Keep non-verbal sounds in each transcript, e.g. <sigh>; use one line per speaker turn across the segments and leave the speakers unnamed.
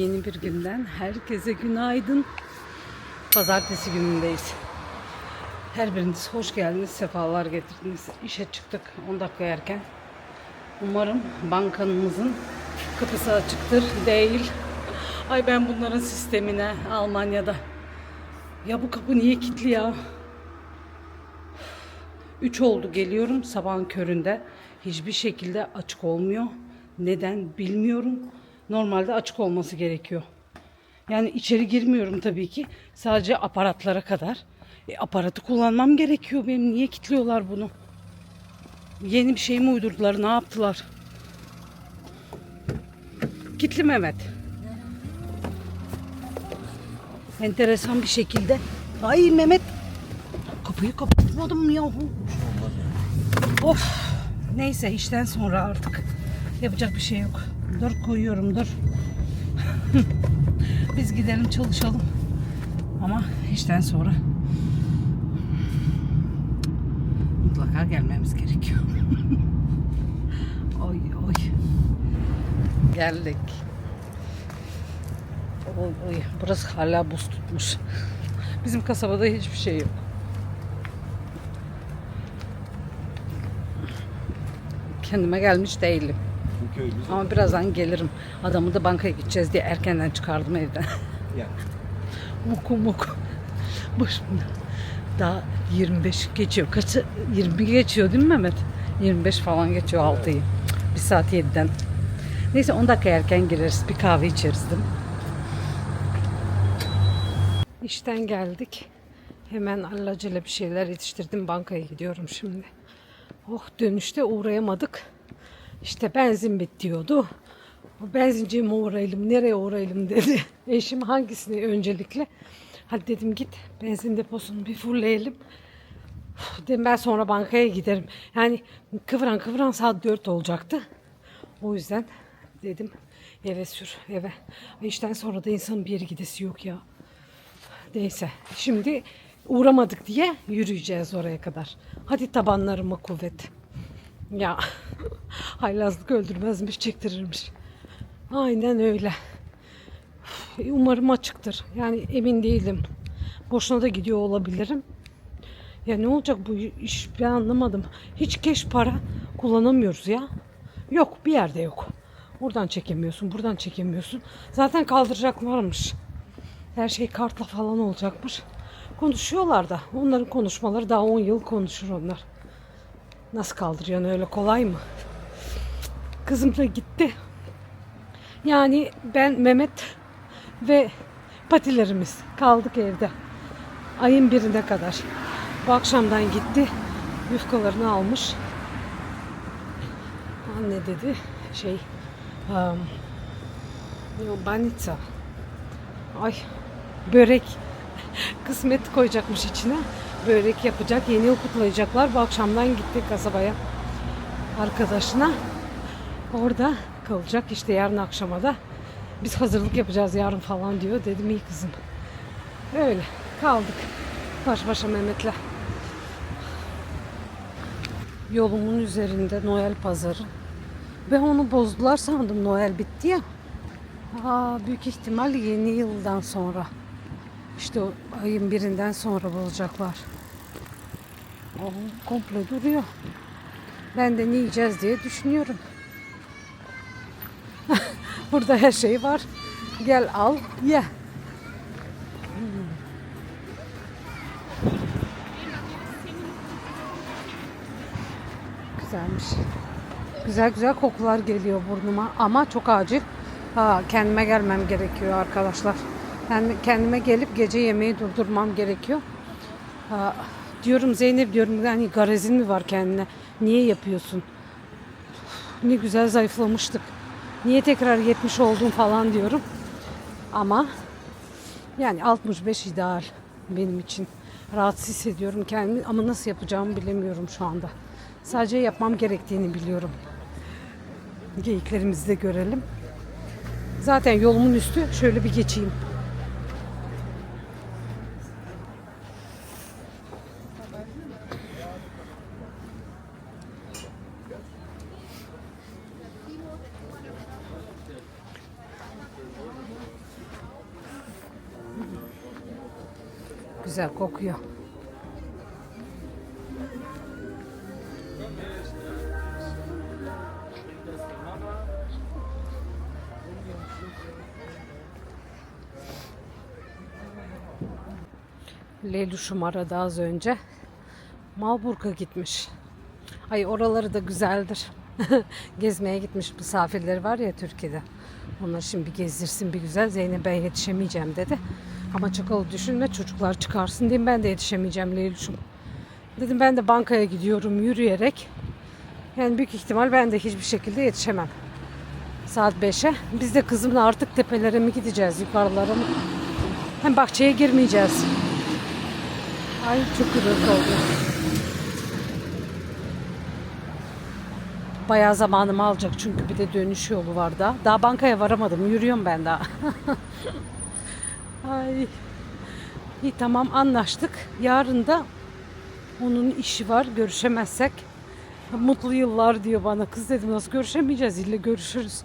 Yeni bir günden herkese günaydın. Pazartesi günündeyiz. Her biriniz hoş geldiniz, sefalar getirdiniz. İşe çıktık 10 dakika erken. Umarım bankamızın kapısı açıktır. Değil. Ay ben bunların sistemine Almanya'da. Ya bu kapı niye kilitli ya? 3 oldu geliyorum sabahın köründe. Hiçbir şekilde açık olmuyor. Neden bilmiyorum. Normalde açık olması gerekiyor. Yani içeri girmiyorum tabii ki. Sadece aparatlara kadar. E, aparatı kullanmam gerekiyor benim. Niye kilitliyorlar bunu? Yeni bir şey mi uydurdular? Ne yaptılar? Kitli Mehmet. Enteresan bir şekilde. Ay Mehmet. Kapıyı kapatmadım yahu. Of. Neyse işten sonra artık. Yapacak bir şey yok. Dur koyuyorum dur. <laughs> Biz gidelim çalışalım. Ama işten sonra mutlaka gelmemiz gerekiyor. <laughs> oy oy. Geldik. Oy, oy. Burası hala buz tutmuş. <laughs> Bizim kasabada hiçbir şey yok. Kendime gelmiş değilim.
Köyümüz
Ama birazdan gelirim. Adamı da bankaya gideceğiz diye erkenden çıkardım evden.
ya. <laughs>
muku muku. Başımda. Daha 25 geçiyor. Kaçı? 20 geçiyor değil mi Mehmet? 25 falan geçiyor 6'yı. Bir saat 7'den. Neyse 10 dakika erken gireriz. Bir kahve içeriz değil mi? İşten geldik. Hemen allacele bir şeyler yetiştirdim. Bankaya gidiyorum şimdi. Oh dönüşte uğrayamadık. İşte benzin bitiyordu. O benzinciye mi uğrayalım, nereye uğrayalım dedi. <laughs> Eşim hangisini öncelikle? Hadi dedim git benzin deposunu bir. Uf, Dedim ben sonra bankaya giderim. Yani kıvran kıvran saat 4 olacaktı. O yüzden dedim eve sür eve. İşten sonra da insanın bir yere gidesi yok ya. Neyse şimdi uğramadık diye yürüyeceğiz oraya kadar. Hadi tabanlarıma kuvvet. Ya haylazlık öldürmezmiş çektirirmiş. Aynen öyle. Umarım açıktır. Yani emin değilim. Boşuna da gidiyor olabilirim. Ya ne olacak bu iş ben anlamadım. Hiç keş para kullanamıyoruz ya. Yok bir yerde yok. Buradan çekemiyorsun, buradan çekemiyorsun. Zaten kaldıracaklarmış. Her şey kartla falan olacakmış. Konuşuyorlar da. Onların konuşmaları daha 10 yıl konuşur onlar. Nasıl kaldırıyorsun öyle kolay mı? Kızım da gitti. Yani ben Mehmet ve patilerimiz kaldık evde. Ayın birine kadar. Bu akşamdan gitti. Yufkalarını almış. Anne dedi şey um, banitsa. Ay börek <laughs> kısmet koyacakmış içine. Börek yapacak. Yeni yıl kutlayacaklar. Bu akşamdan gitti kasabaya arkadaşına. Orada kalacak. İşte yarın akşama da biz hazırlık yapacağız yarın falan diyor. Dedim iyi kızım. Öyle kaldık. Baş başa Mehmet'le. Yolumun üzerinde Noel pazarı. Ben onu bozdular sandım Noel bitti ya. Aa, büyük ihtimal yeni yıldan sonra. İşte o ayın birinden sonra bozacaklar. O komple duruyor. Ben de ne yiyeceğiz diye düşünüyorum. Burada her şey var. Gel al ye. Güzelmiş. Güzel güzel kokular geliyor burnuma ama çok acil. Ha, kendime gelmem gerekiyor arkadaşlar. Ben kendime gelip gece yemeği durdurmam gerekiyor. Ha, diyorum Zeynep diyorum hani garezin mi var kendine? Niye yapıyorsun? Ne güzel zayıflamıştık. Niye tekrar 70 oldun falan diyorum. Ama yani 65 ideal benim için. Rahatsız hissediyorum kendimi ama nasıl yapacağımı bilemiyorum şu anda. Sadece yapmam gerektiğini biliyorum. Geyiklerimizi de görelim. Zaten yolumun üstü. Şöyle bir geçeyim. Güzel kokuyor. Leylüş'üm aradı az önce. Malburg'a gitmiş. Ay oraları da güzeldir. <laughs> Gezmeye gitmiş misafirleri var ya Türkiye'de. Onlar şimdi gezdirsin bir güzel. Zeynep ben yetişemeyeceğim dedi. Ama çakalı düşünme çocuklar çıkarsın diyeyim ben de yetişemeyeceğim Leylüş'üm. Dedim ben de bankaya gidiyorum yürüyerek. Yani büyük ihtimal ben de hiçbir şekilde yetişemem. Saat 5'e. Biz de kızımla artık tepelere mi gideceğiz yukarılara mı? Hem bahçeye girmeyeceğiz. Ay çok gürültü oldu. Bayağı zamanımı alacak çünkü bir de dönüş yolu var da. Daha bankaya varamadım. Yürüyorum ben daha. <laughs> Ay. İyi tamam anlaştık. Yarın da onun işi var. Görüşemezsek mutlu yıllar diyor bana. Kız dedim nasıl görüşemeyeceğiz? İlle görüşürüz.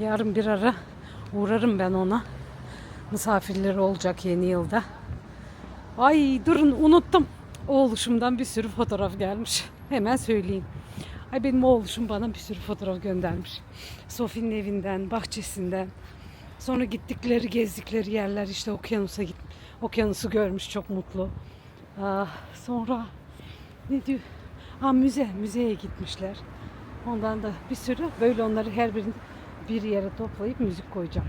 Yarın bir ara uğrarım ben ona. Misafirleri olacak yeni yılda. Ay durun unuttum. Oğluşumdan bir sürü fotoğraf gelmiş. Hemen söyleyeyim. Ay benim oğluşum bana bir sürü fotoğraf göndermiş. Sofi'nin evinden, bahçesinden. Sonra gittikleri, gezdikleri yerler işte okyanusa git. Okyanusu görmüş çok mutlu. Ah, sonra ne diyor? Ha müze, müzeye gitmişler. Ondan da bir sürü böyle onları her birini bir yere toplayıp müzik koyacağım.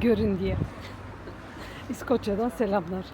Görün diye. İskoçya'dan selamlar.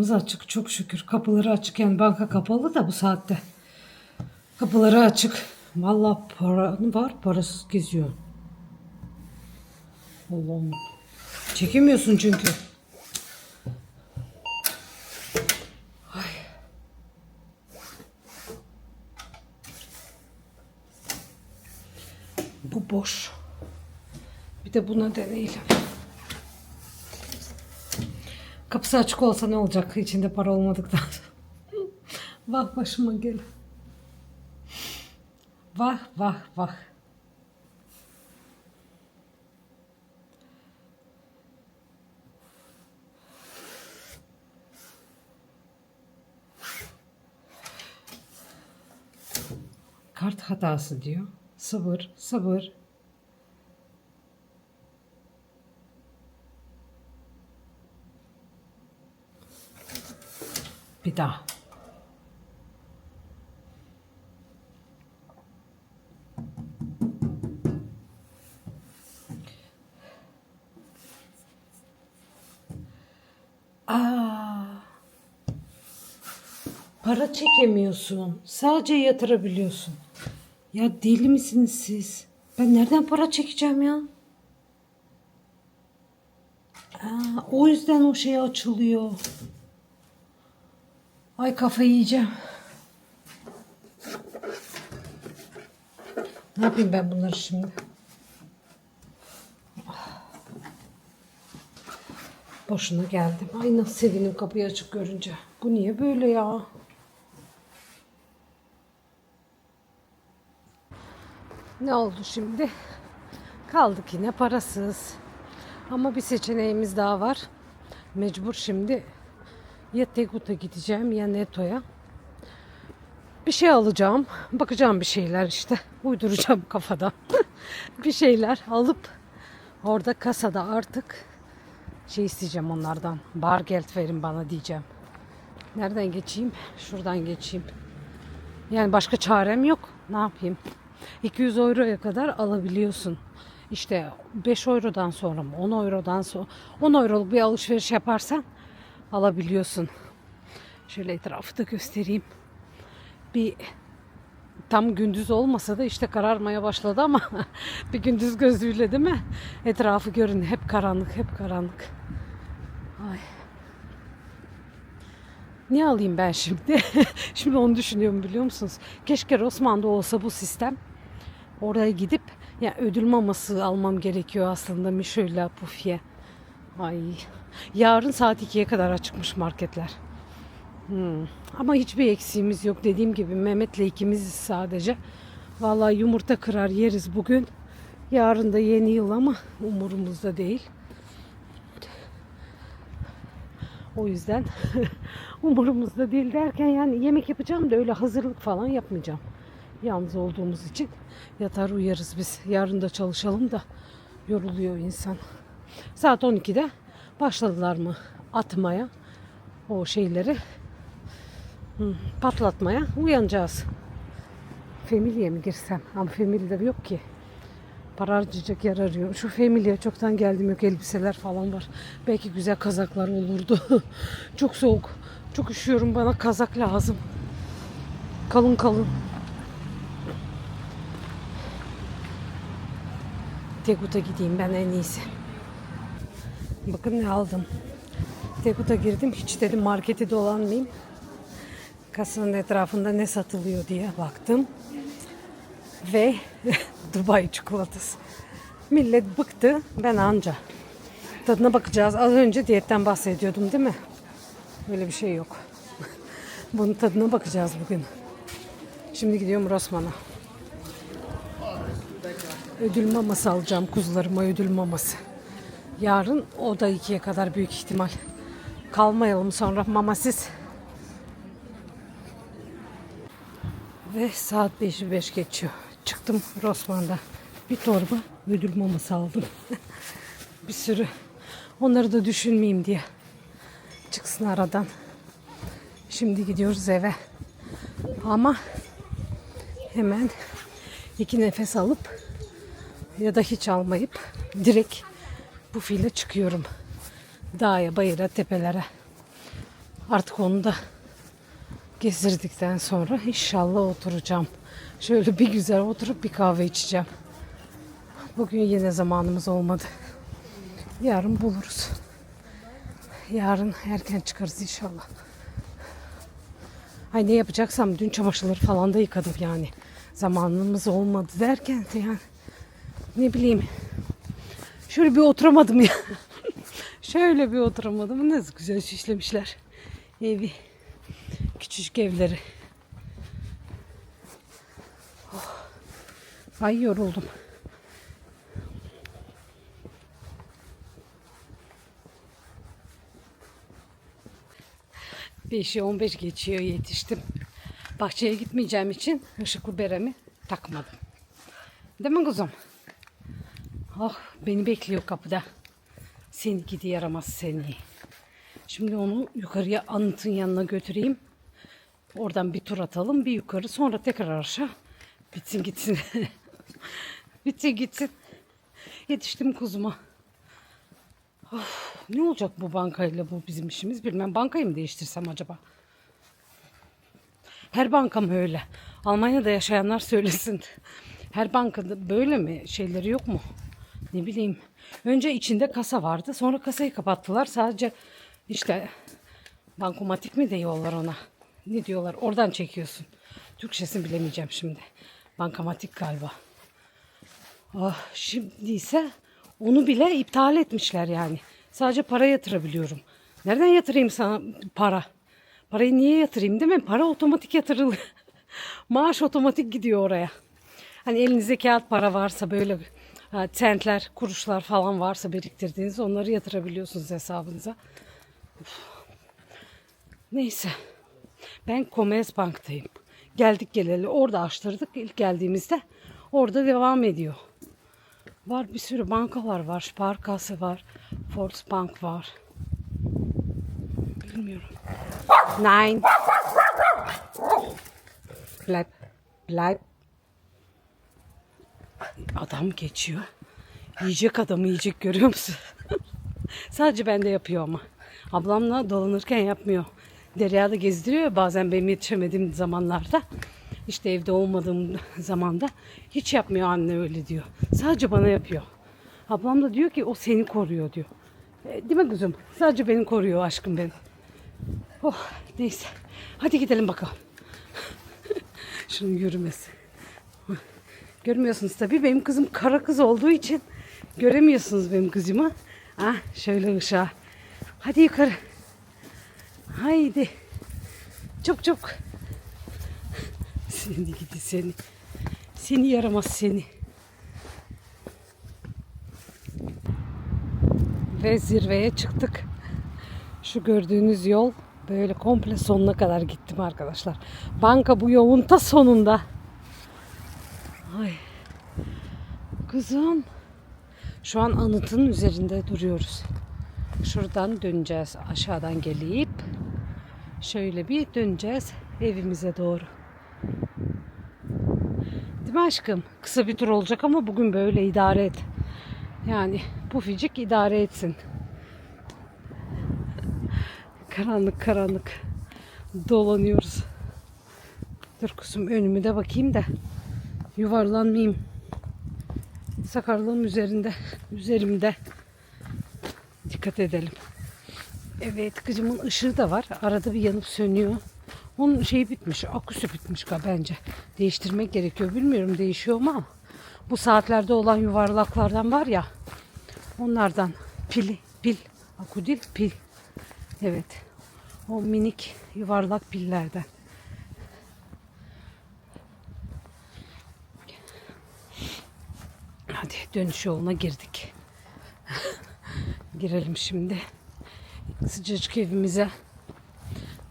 Kapılarımız açık çok şükür. Kapıları açık yani banka kapalı da bu saatte. Kapıları açık. Valla para var parasız geziyor. Allah'ım. Çekemiyorsun çünkü. Ay. Bu boş. Bir de buna deneyelim. Kapısı açık olsa ne olacak içinde para olmadıktan sonra. <laughs> vah başıma gel. Vah vah vah. Kart hatası diyor. Sabır, sabır. Bir daha. Aa. Para çekemiyorsun. Sadece yatırabiliyorsun. Ya deli misiniz siz? Ben nereden para çekeceğim ya? Aa, o yüzden o şey açılıyor. Ay kafayı yiyeceğim. Ne yapayım ben bunları şimdi? Boşuna geldim. Ay nasıl sevinim kapıyı açık görünce. Bu niye böyle ya? Ne oldu şimdi? Kaldık yine parasız. Ama bir seçeneğimiz daha var. Mecbur şimdi ya Tegut'a gideceğim ya Neto'ya. Bir şey alacağım. Bakacağım bir şeyler işte. Uyduracağım kafada. <laughs> bir şeyler alıp orada kasada artık şey isteyeceğim onlardan. Bargeld verin bana diyeceğim. Nereden geçeyim? Şuradan geçeyim. Yani başka çarem yok. Ne yapayım? 200 euroya kadar alabiliyorsun. İşte 5 eurodan sonra mı 10 eurodan sonra 10 euroluk bir alışveriş yaparsan alabiliyorsun. Şöyle etrafı da göstereyim. Bir tam gündüz olmasa da işte kararmaya başladı ama <laughs> bir gündüz gözlüğüyle değil mi? Etrafı görün hep karanlık hep karanlık. Ay. Ne alayım ben şimdi? <laughs> şimdi onu düşünüyorum biliyor musunuz? Keşke Rosman'da olsa bu sistem. Oraya gidip ya ödül maması almam gerekiyor aslında Mişöyle Pufiye. Ay. Yarın saat 2'ye kadar açıkmış marketler. Hmm. Ama hiçbir eksiğimiz yok. Dediğim gibi Mehmet'le ikimiziz sadece. Vallahi yumurta kırar yeriz bugün. Yarın da yeni yıl ama umurumuzda değil. O yüzden <laughs> umurumuzda değil derken yani yemek yapacağım da öyle hazırlık falan yapmayacağım. Yalnız olduğumuz için yatar uyarız biz. Yarın da çalışalım da yoruluyor insan. Saat 12'de başladılar mı atmaya o şeyleri patlatmaya uyanacağız. Family'ye mi girsem? Ama Family'de yok ki. Para harcayacak yer arıyorum. Şu Family'ye çoktan geldim yok elbiseler falan var. Belki güzel kazaklar olurdu. <laughs> Çok soğuk. Çok üşüyorum bana kazak lazım. Kalın kalın. Tegut'a gideyim ben en iyisi. Bakın ne aldım. Tegut'a girdim. Hiç dedim marketi dolanmayayım. Kasanın etrafında ne satılıyor diye baktım. Ve <laughs> Dubai çikolatası. Millet bıktı. Ben anca. Tadına bakacağız. Az önce diyetten bahsediyordum değil mi? Öyle bir şey yok. <laughs> Bunun tadına bakacağız bugün. Şimdi gidiyorum Rosman'a. Ödül maması alacağım kuzularıma ödül maması. Yarın o da ikiye kadar büyük ihtimal. Kalmayalım sonra mamasız. Ve saat 5'i 5 geçiyor. Çıktım Rosman'da. Bir torba ödül maması aldım. <laughs> bir sürü. Onları da düşünmeyeyim diye. Çıksın aradan. Şimdi gidiyoruz eve. Ama hemen iki nefes alıp ya da hiç almayıp direkt bu file çıkıyorum. Dağa, bayıra, tepelere. Artık onu da gezdirdikten sonra inşallah oturacağım. Şöyle bir güzel oturup bir kahve içeceğim. Bugün yine zamanımız olmadı. Yarın buluruz. Yarın erken çıkarız inşallah. Ay ne yapacaksam dün çamaşırları falan da yıkadım yani. Zamanımız olmadı derken de yani ne bileyim şöyle bir oturamadım ya. <laughs> şöyle bir oturamadım. Nasıl güzel süslemişler evi. Küçücük evleri. Oh. Ay yoruldum. Beşi on beş geçiyor yetiştim. Bahçeye gitmeyeceğim için ışıklı beremi takmadım. Değil mi kuzum? Ah beni bekliyor kapıda. Seni gidi yaramaz seni. Şimdi onu yukarıya anıtın yanına götüreyim. Oradan bir tur atalım bir yukarı sonra tekrar aşağı. Bitsin gitsin. <laughs> Bitsin gitsin. Yetiştim kuzuma. Of, ne olacak bu bankayla bu bizim işimiz bilmem. Bankayı mı değiştirsem acaba? Her banka mı öyle? Almanya'da yaşayanlar söylesin. Her bankada böyle mi? Şeyleri yok mu? Ne bileyim. Önce içinde kasa vardı. Sonra kasayı kapattılar. Sadece işte bankomatik mi diyorlar ona? Ne diyorlar? Oradan çekiyorsun. Türkçesini bilemeyeceğim şimdi. Bankamatik galiba. Ah, şimdi ise onu bile iptal etmişler yani. Sadece para yatırabiliyorum. Nereden yatırayım sana para? Parayı niye yatırayım değil mi? Para otomatik yatırılıyor. <laughs> Maaş otomatik gidiyor oraya. Hani elinizde kağıt para varsa böyle ha, centler, kuruşlar falan varsa biriktirdiğiniz onları yatırabiliyorsunuz hesabınıza. Uf. Neyse. Ben Commerzbank'tayım. Geldik geleli orada açtırdık ilk geldiğimizde. Orada devam ediyor. Var bir sürü bankalar var. Sparkasse var. Volksbank var. Bilmiyorum. Nein. Bleib. Bleib. Adam geçiyor. Yiyecek adamı yiyecek görüyor musun? <laughs> Sadece bende yapıyor ama. Ablamla dolanırken yapmıyor. Derya'da gezdiriyor bazen benim yetişemediğim zamanlarda. İşte evde olmadığım <laughs> zamanda hiç yapmıyor anne öyle diyor. Sadece bana yapıyor. Ablam da diyor ki o seni koruyor diyor. E, değil mi kızım? Sadece beni koruyor aşkım benim. Oh neyse. Hadi gidelim bakalım. <laughs> Şunun yürümesi. Görmüyorsunuz tabii benim kızım kara kız olduğu için göremiyorsunuz benim kızımı. Ah şöyle ışığa. Hadi yukarı. Haydi. Çok çok. Seni gidi seni. Seni yaramaz seni. Ve zirveye çıktık. Şu gördüğünüz yol böyle komple sonuna kadar gittim arkadaşlar. Banka bu yolun ta sonunda. Ay. Kızım. Şu an anıtın üzerinde duruyoruz. Şuradan döneceğiz. Aşağıdan gelip şöyle bir döneceğiz evimize doğru. Değil mi aşkım? Kısa bir tur olacak ama bugün böyle idare et. Yani bu ficik idare etsin. Karanlık karanlık dolanıyoruz. Dur kuzum önümü de bakayım da yuvarlanmayayım. Sakarlığım üzerinde, üzerimde. Dikkat edelim. Evet kızımın ışığı da var. Arada bir yanıp sönüyor. Onun şeyi bitmiş. Aküsü bitmiş galiba bence. Değiştirmek gerekiyor. Bilmiyorum değişiyor mu ama. Bu saatlerde olan yuvarlaklardan var ya. Onlardan. Pili. Pil. Akü değil pil. Evet. O minik yuvarlak pillerden. Hadi dönüş yoluna girdik. Girelim şimdi. Sıcacık evimize.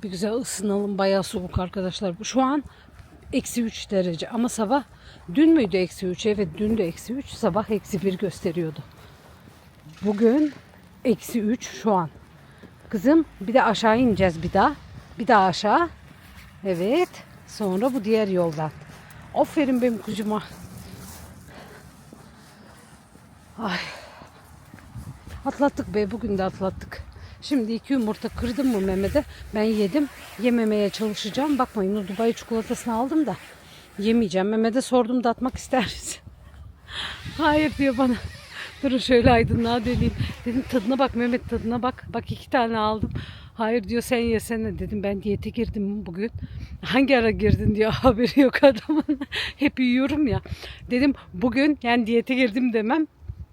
Bir güzel ısınalım. Bayağı soğuk arkadaşlar. Şu an eksi 3 derece. Ama sabah dün müydü eksi 3? Evet dün de eksi 3. Sabah eksi 1 gösteriyordu. Bugün eksi 3 şu an. Kızım bir de aşağı ineceğiz bir daha. Bir daha aşağı. Evet. Sonra bu diğer yoldan. Aferin benim kucuma. Ay. Atlattık be bugün de atlattık. Şimdi iki yumurta kırdım mı Mehmet'e? Ben yedim. Yememeye çalışacağım. Bakmayın o Dubai çikolatasını aldım da yemeyeceğim. Mehmet'e sordum da atmak ister misin? <laughs> Hayır diyor bana. <laughs> Durun şöyle aydınlığa döneyim. Dedim tadına bak Mehmet tadına bak. Bak iki tane aldım. Hayır diyor sen yesene dedim ben diyete girdim bugün. <laughs> Hangi ara girdin diyor haberi yok adamın. Hep yiyorum ya. Dedim bugün yani diyete girdim demem.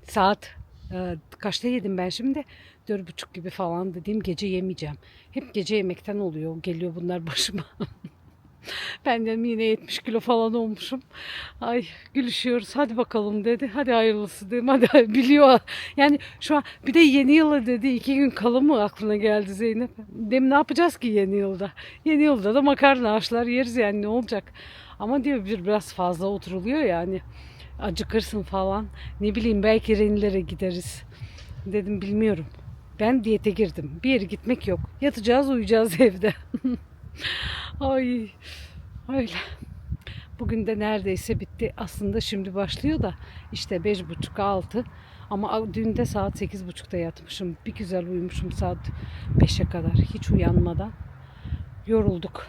Saat e, kaçta yedim ben şimdi? Dört buçuk gibi falan dediğim gece yemeyeceğim. Hep gece yemekten oluyor. Geliyor bunlar başıma. <laughs> Ben dedim yine 70 kilo falan olmuşum. Ay gülüşüyoruz hadi bakalım dedi. Hadi hayırlısı dedim. Hadi <laughs> biliyor. Yani şu an bir de yeni yıla dedi. iki gün kala mı aklına geldi Zeynep? Dedim ne yapacağız ki yeni yılda? Yeni yılda da makarna haşlar yeriz yani ne olacak? Ama diyor bir biraz fazla oturuluyor yani. Acıkırsın falan. Ne bileyim belki renilere gideriz. Dedim bilmiyorum. Ben diyete girdim. Bir yere gitmek yok. Yatacağız uyuyacağız <laughs> evde. Ay öyle. Bugün de neredeyse bitti. Aslında şimdi başlıyor da işte beş buçuk altı. Ama dün de saat sekiz buçukta yatmışım. Bir güzel uyumuşum saat beşe kadar. Hiç uyanmadan. Yorulduk.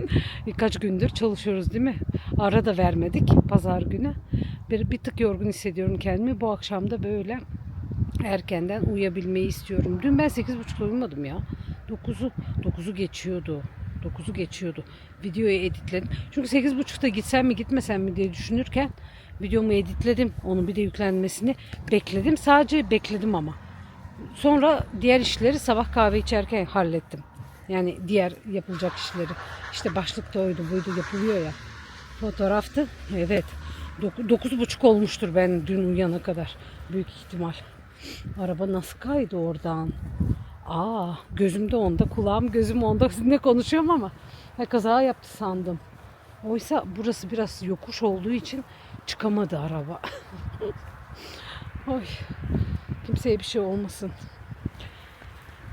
<laughs> Birkaç gündür çalışıyoruz değil mi? Ara da vermedik pazar günü. Bir, bir tık yorgun hissediyorum kendimi. Bu akşam da böyle erkenden uyuyabilmeyi istiyorum. Dün ben 8.30'da uyumadım ya. 9'u 9'u geçiyordu. 9'u geçiyordu. Videoyu editledim. Çünkü 8.30'da gitsem mi gitmesem mi diye düşünürken videomu editledim. Onun bir de yüklenmesini bekledim. Sadece bekledim ama. Sonra diğer işleri sabah kahve içerken hallettim. Yani diğer yapılacak işleri. İşte başlık da oydu buydu yapılıyor ya. Fotoğraftı. Evet. Dok- Dokuz buçuk olmuştur ben dün uyana kadar. Büyük ihtimal. Araba nasıl kaydı oradan? Aa, gözümde onda, kulağım gözüm onda. <laughs> Sizinle konuşuyorum ama ha, kaza yaptı sandım. Oysa burası biraz yokuş olduğu için çıkamadı araba. <laughs> Oy. Kimseye bir şey olmasın.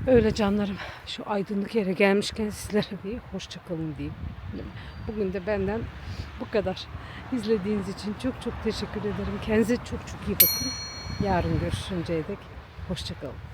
Öyle canlarım. Şu aydınlık yere gelmişken sizlere bir hoşça kalın diyeyim. Bugün de benden bu kadar. İzlediğiniz için çok çok teşekkür ederim. Kendinize çok çok iyi bakın. Yarın görüşünceye dek hoşça kalın.